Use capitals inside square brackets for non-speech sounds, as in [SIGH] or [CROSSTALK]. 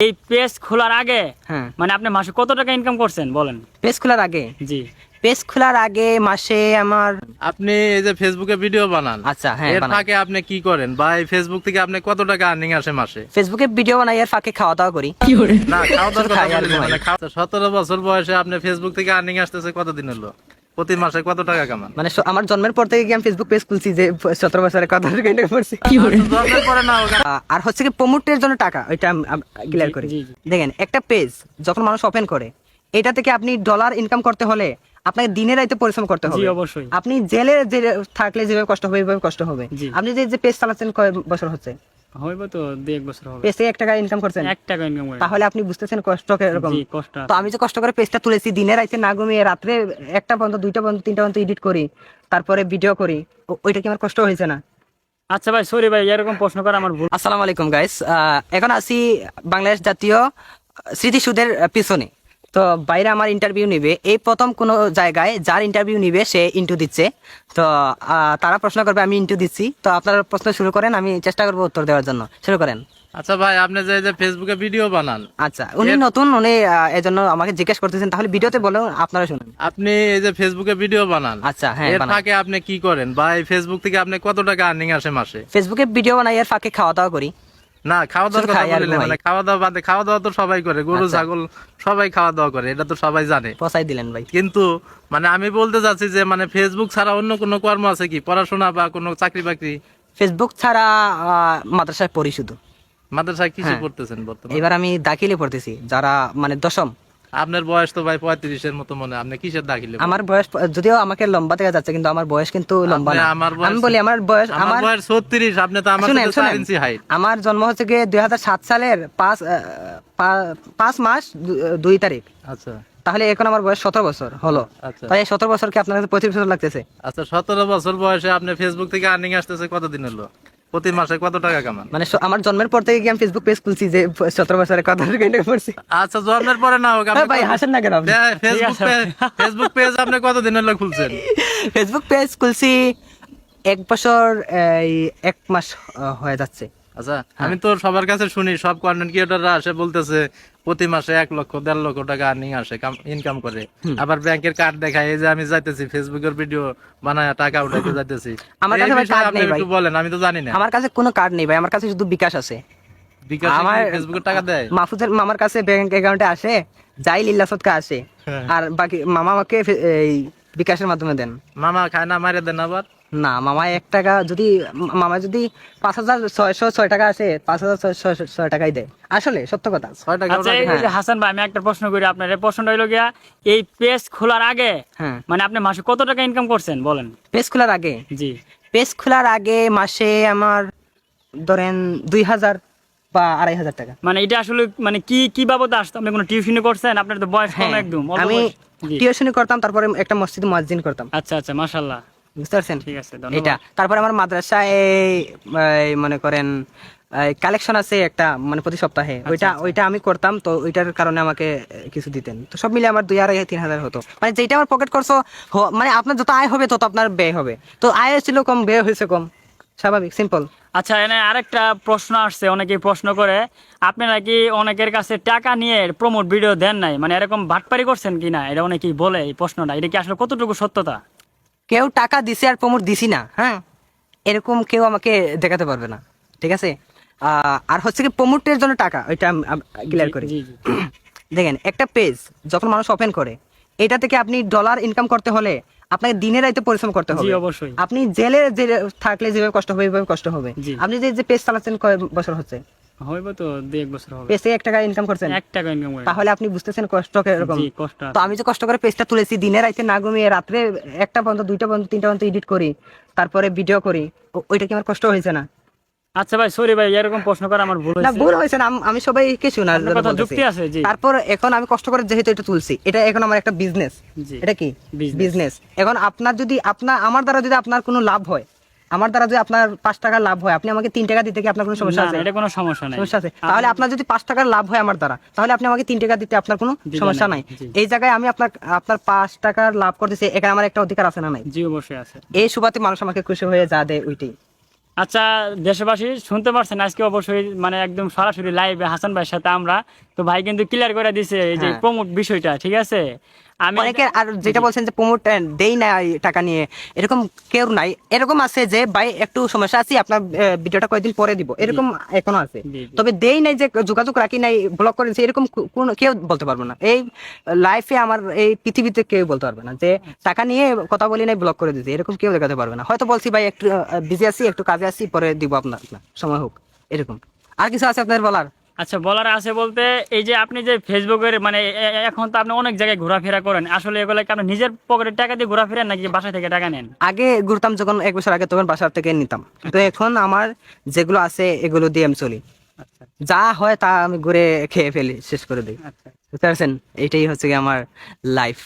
এই পেজ খোলার আগে হ্যাঁ। মানে আপনি মাসে কত টাকা ইনকাম করছেন বলেন? পেজ খোলার আগে? জি। পেজ খোলার আগে মাসে আমার আপনি এই যে ফেসবুকে ভিডিও বানান। আচ্ছা হ্যাঁ এর ফাঁকে আপনি কি করেন? বা এই ফেসবুক থেকে আপনি কত টাকা আর্নিং আসে মাসে? ফেসবুকে ভিডিও বানাই এর ফাঁকে খাওয়া দাওয়া করি। না খাওয়া দাওয়ার শুধু কথা খাই আর বলি না, ঘুমাই। মানে খাওয়া- সতেরো বছর বয়সে আপনি ফেসবুক থেকে আর্নিং আসতেছে কতদিন হলো প্রতি মাসে কত টাকা কামান? মানে আমার জন্মের পর থেকে কি আমি ফেসবুক পেজ খুলছি যে সতেরো বছরে কত টাকা income করছি? আচ্ছা, আর হচ্ছে কি প্রমোটের জন্য টাকা ওইটা ক্লিয়ার করি। দেখেন একটা পেজ যখন মানুষ ওপেন করে এটা থেকে আপনি ডলার ইনকাম করতে হলে আপনাকে দিনে রাইতে পরিশ্রম করতে হবে। অবশ্যই। আপনি জেলে যে থাকলে যেভাবে কষ্ট হবে এইভাবে কষ্ট হবে। আপনি যে যে পেজ চালাচ্ছেন কয় বছর হচ্ছে? হইব তো দু এক বছর হবে। পেজ থেকে এক টাকা ইনকাম করছেন? এক টাকা ইনকাম করে তাহলে আপনি বুঝতেছেন কষ্ট এরকম। জি কষ্ট তো আমি যে কষ্ট করে পেজটা তুলেছি দিনে রাইতে না ঘুমিয়ে রাত্রে একটা পর্যন্ত দুইটা পর্যন্ত তিনটা পর্যন্ত এডিট করি তারপরে ভিডিও করি ওইটা কি আমার কষ্ট হয়েছে না? আচ্ছা ভাই সরি ভাই এরকম প্রশ্ন করা আমার ভুল। আসসালামু আলাইকুম গাইস এখন আছি বাংলাদেশ জাতীয় স্মৃতিসুদের পিছনে। তো বাইরে আমার ইন্টারভিউ নিবে। এই প্রথম কোনো জায়গায় যার ইন্টারভিউ নিবে সে ইন্টু দিচ্ছে। তো তারা প্রশ্ন করবে আমি ইন্টু দিচ্ছি। তো আপনারা প্রশ্ন শুরু করেন আমি চেষ্টা করব উত্তর দেওয়ার জন্য। শুরু করেন। আচ্ছা ভাই আপনি যে যে ফেসবুকে ভিডিও বানান আচ্ছা উনি নতুন উনি এজন্য আমাকে জিজ্ঞেস করতেছেন তাহলে ভিডিওতে বলেন আপনারা শুনুন। আপনি এই যে ফেসবুকে ভিডিও বানান আচ্ছা হ্যাঁ এর ফাঁকে আপনি কি করেন? বা এই ফেসবুক থেকে আপনি কত টাকা আর্নিং আসে মাসে? ফেসবুকে ভিডিও বানাই এর ফাঁকে খাওয়া দাওয়া করি। না খাওয়া দাওয়ার কথা না, মানে খাওয়া দাওয়া বাদে খাওয়া দাওয়া তো সবাই করে গরু আচ্ছা। ছাগল সবাই খাওয়া দাওয়া করে এটা তো সবাই জানে। পচাই দিলেন ভাই। কিন্তু মানে আমি বলতে চাচ্ছি যে মানে ফেসবুক ছাড়া অন্য কোনো কর্ম আছে কি? পড়াশোনা বা কোনো চাকরি বাকরি ফেসবুক ছাড়া মাদ্রাসায় পড়ি শুধু। মাদ্রাসায় কিছু হ্যাঁ। পড়তেছেন বর্তমানে? এবার আমি দাখিলে পড়তেছি যারা মানে দশম। আপনার বয়স তো ভাই পঁয়ত্রিশের মতো মনে আপনি কিসের দাখিলে আমার বয়স যদিও আমাকে লম্বা দেখা যাচ্ছে কিন্তু আমার বয়স কিন্তু লম্বা না। আমার আমি বলি আমার বয়স আমার বয়স ছত্রিশ আপনি তো আমার ইঞ্চি হাইট আমার জন্ম হচ্ছে গিয়ে দুই হাজার সাত সালের পাঁচ পাঁচ মাস দুই তারিখ। আচ্ছা। তাহলে এখন আমার বয়স সতেরো বছর হলো। আচ্ছা। তাই সতেরো বছরকে আপনার কাছে পঁচিশ বছর লাগতেছে? আচ্ছা সতেরো বছর বয়সে আপনি ফেসবুক থেকে আর্নিং আসতেছে কতদিন হলো? প্রতি মাসে কত টাকা কামান? মানে আমার জন্মের পর থেকে কি আমি ফেসবুক পেজ খুলছি যে সতেরো বছরে কত টাকা করছি? আচ্ছা জন্মের পরে না হোক আপনি ভাই হাসেন না কেন ফেসবুক পেজ আপনি কত দিনের লোক খুলছেন? ফেসবুক পেজ খুলছি এক বছর এই, এক মাস হয়ে যাচ্ছে। আচ্ছা হ্যাঁ। আমি তো সবার কাছে শুনি সব কন্টেন্ট ক্রিয়েটররা আসে বলতেছে প্রতি মাসে এক লক্ষ দেড় লক্ষ টাকা আর্নিং আসে ইনকাম করে। আবার ব্যাংকের কার্ড দেখায় এই যে আমি যাইতেছি ফেসবুকের ভিডিও বানায় টাকা উঠাইতে যাইতেছি। আমার কাছে বিষয়ে নেই ভাই। বলেন আমি তো জানি না। আমার কাছে কোনো কার্ড নেই ভাই আমার কাছে শুধু বিকাশ আছে। বিকাশ আমার ফেসবুকের টাকা দেয়? মাহফুজের মামার কাছে ব্যাংক অ্যাকাউন্টে আসে যাই লিল্লাসতকে আসে। হ্যাঁ। আর বাকি মামা আমাকে এই বিকাশের মাধ্যমে দেন। মামা খায় না মারে দেন আবার? না মামা এক টাকা যদি মামা যদি পাঁচ হাজার ছয়শো ছয় টাকা আসে পাঁচ হাজার ছয়শো ছয় টাকাই দেয়। আসলে সত্য কথা। ছয় টাকা আচ্ছা এই ওটা- যে হাসান ভাই আমি একটা প্রশ্ন করি আপনার। এই প্রশ্নটা হইল গিয়া এই পেজ খোলার আগে হ্যাঁ। মানে আপনি মাসে কত টাকা ইনকাম করছেন বলেন? পেজ খোলার আগে? জি। পেজ খোলার আগে মাসে আমার ধরেন দুই হাজার বা আড়াই হাজার টাকা। মানে এটা আসলে মানে কি কি বাবদ আসতো? আপনি কোনো টিউশনি করছেন? আপনার তো বয়স কম হ্যাঁ একদম আমি টিউশনি করতাম তারপরে একটা মসজিদ করতাম। আচ্ছা আচ্ছা বুঝতে পারছেন? ঠিক আছে এটা। তারপরে আমার মাদ্রাসায় এই, মনে করেন কালেকশন আছে একটা মানে প্রতি সপ্তাহে। আচ্ছা, ওইটা ওইটা আমি করতাম তো ওইটার কারণে আমাকে কিছু দিতেন। তো সব মিলে আমার দুই আড়াই তিন হাজার হতো। মানে যেটা আমার পকেট করছ মানে আপনার যত আয় হবে তত আপনার ব্যয় হবে। তো আয় ছিল কম ব্যয় হয়েছে কম। স্বাভাবিক সিম্পল আচ্ছা এনে আরেকটা প্রশ্ন আসছে অনেকেই প্রশ্ন করে। আপনি নাকি অনেকের কাছে টাকা নিয়ে প্রমোট ভিডিও দেন নাই? মানে এরকম ভাটপারি করছেন কিনা? এটা অনেকেই বলে এই প্রশ্নটা। এটা কি আসলে কতটুকু সত্যতা? কেউ টাকা দিছে আর প্রমোট দিছি না হ্যাঁ? এরকম কেউ আমাকে দেখাতে পারবে না ঠিক আছে? আর হচ্ছে কি প্রমোটের জন্য টাকা ওইটা ক্লিয়ার করি। [CLEARS THROAT] দেখেন একটা পেজ যখন মানুষ ওপেন করে এটা থেকে আপনি ডলার ইনকাম করতে হলে আপনাকে দিনে রাইতে পরিশ্রম করতে হবে। অবশ্যই। আপনি জেলে যে থাকলে যেভাবে কষ্ট হবে এইভাবে কষ্ট হবে। আপনি যে যে পেজ চালাচ্ছেন কয় বছর হচ্ছে? হইব তো এক বছর হবে। পেজ থেকে টাকা ইনকাম করছেন? এক টাকা ইনকাম করে তাহলে আপনি বুঝতেছেন কষ্ট এরকম জি কষ্ট তো আমি যে কষ্ট করে পেজটা তুলেছি দিনে রাইতে না ঘুমিয়ে একটা পর্যন্ত দুইটা পর্যন্ত তিনটা পর্যন্ত এডিট করি তারপরে ভিডিও করি ওইটা কি আমার কষ্ট হয়েছে না? আচ্ছা ভাই সরি ভাই এরকম প্রশ্ন করা আমার ভুল না হয়েছে। ভুল হয়েছে না আমি শোনার আপনার জন্য কথা যুক্তি আছে জি। তারপর এখন আমি কষ্ট করে যেহেতু এটা তুলছি এটা এখন আমার একটা বিজনেস এটা কি? বিজনেস এখন আপনার যদি আপনার আমার দ্বারা যদি আপনার কোনো লাভ হয় আমার দ্বারা যদি আপনার পাঁচ টাকা লাভ হয় আপনি আমাকে তিন টাকা দিতে কি আপনার কোনো সমস্যা আছে? এটা কোনো সমস্যা নাই। সমস্যা আছে। তাহলে আপনার যদি পাঁচ টাকার লাভ হয় আমার দ্বারা তাহলে আপনি আমাকে তিন টাকা দিতে আপনার কোনো সমস্যা নাই। এই জায়গায় আমি আপনার আপনার পাঁচ টাকার লাভ করতেছি এখানে আমার একটা অধিকার আছে না নাই? জি অবশ্যই আছে। এই সুবাদে মানুষ আমাকে খুশি হয়ে যা দেয় ওইটাই। আচ্ছা দেশবাসী শুনতে পারছেন আজকে অবশ্যই মানে একদম সরাসরি লাইভে হাসান ভাইয়ের সাথে আমরা তো ভাই কিন্তু ক্লিয়ার করে দিছে এই যে হ্যাঁ। প্রমোট বিষয়টা ঠিক আছে? আমি অনেকে আর যেটা বলছেন যে প্রমোট দেই না টাকা নিয়ে এরকম কেউ নাই। এরকম আছে যে ভাই একটু সমস্যা আছে আপনার ভিডিওটা কয়েকদিন পরে দিব। এরকম এখনও আছে। তবে দেই নাই যে যোগাযোগ রাখি নাই ব্লক করেছে এরকম কোনো কেউ বলতে পারবে না। এই লাইফে আমার এই পৃথিবীতে কেউ বলতে পারবে না যে টাকা নিয়ে কথা বলি নাই ব্লক করে দিতে এরকম কেউ দেখাতে পারবে না। হয়তো বলছি ভাই একটু বিজি আছি একটু কাজে আছি পরে দিব আপনার। সময় হোক। এরকম। আর কিছু আছে আপনার বলার? আচ্ছা বলার আছে বলতে এই যে আপনি যে ফেসবুকের মানে এখন তো আপনি অনেক জায়গায় ঘোরাফেরা করেন। আসলে এগুলো কি আপনি নিজের পকেটের টাকা দিয়ে ঘোরাফেরেন নাকি বাসা থেকে টাকা নেন? আগে ঘুরতাম যখন এক বছর আগে তখন বাসার থেকে নিতাম। তো এখন আমার যেগুলো আছে এগুলো দিয়ে আমি চলি। আচ্ছা যা হয় তা আমি ঘুরে খেয়ে ফেলি শেষ করে দিই। আচ্ছা বুঝতে পারছেন? এইটাই হচ্ছে আমার লাইফ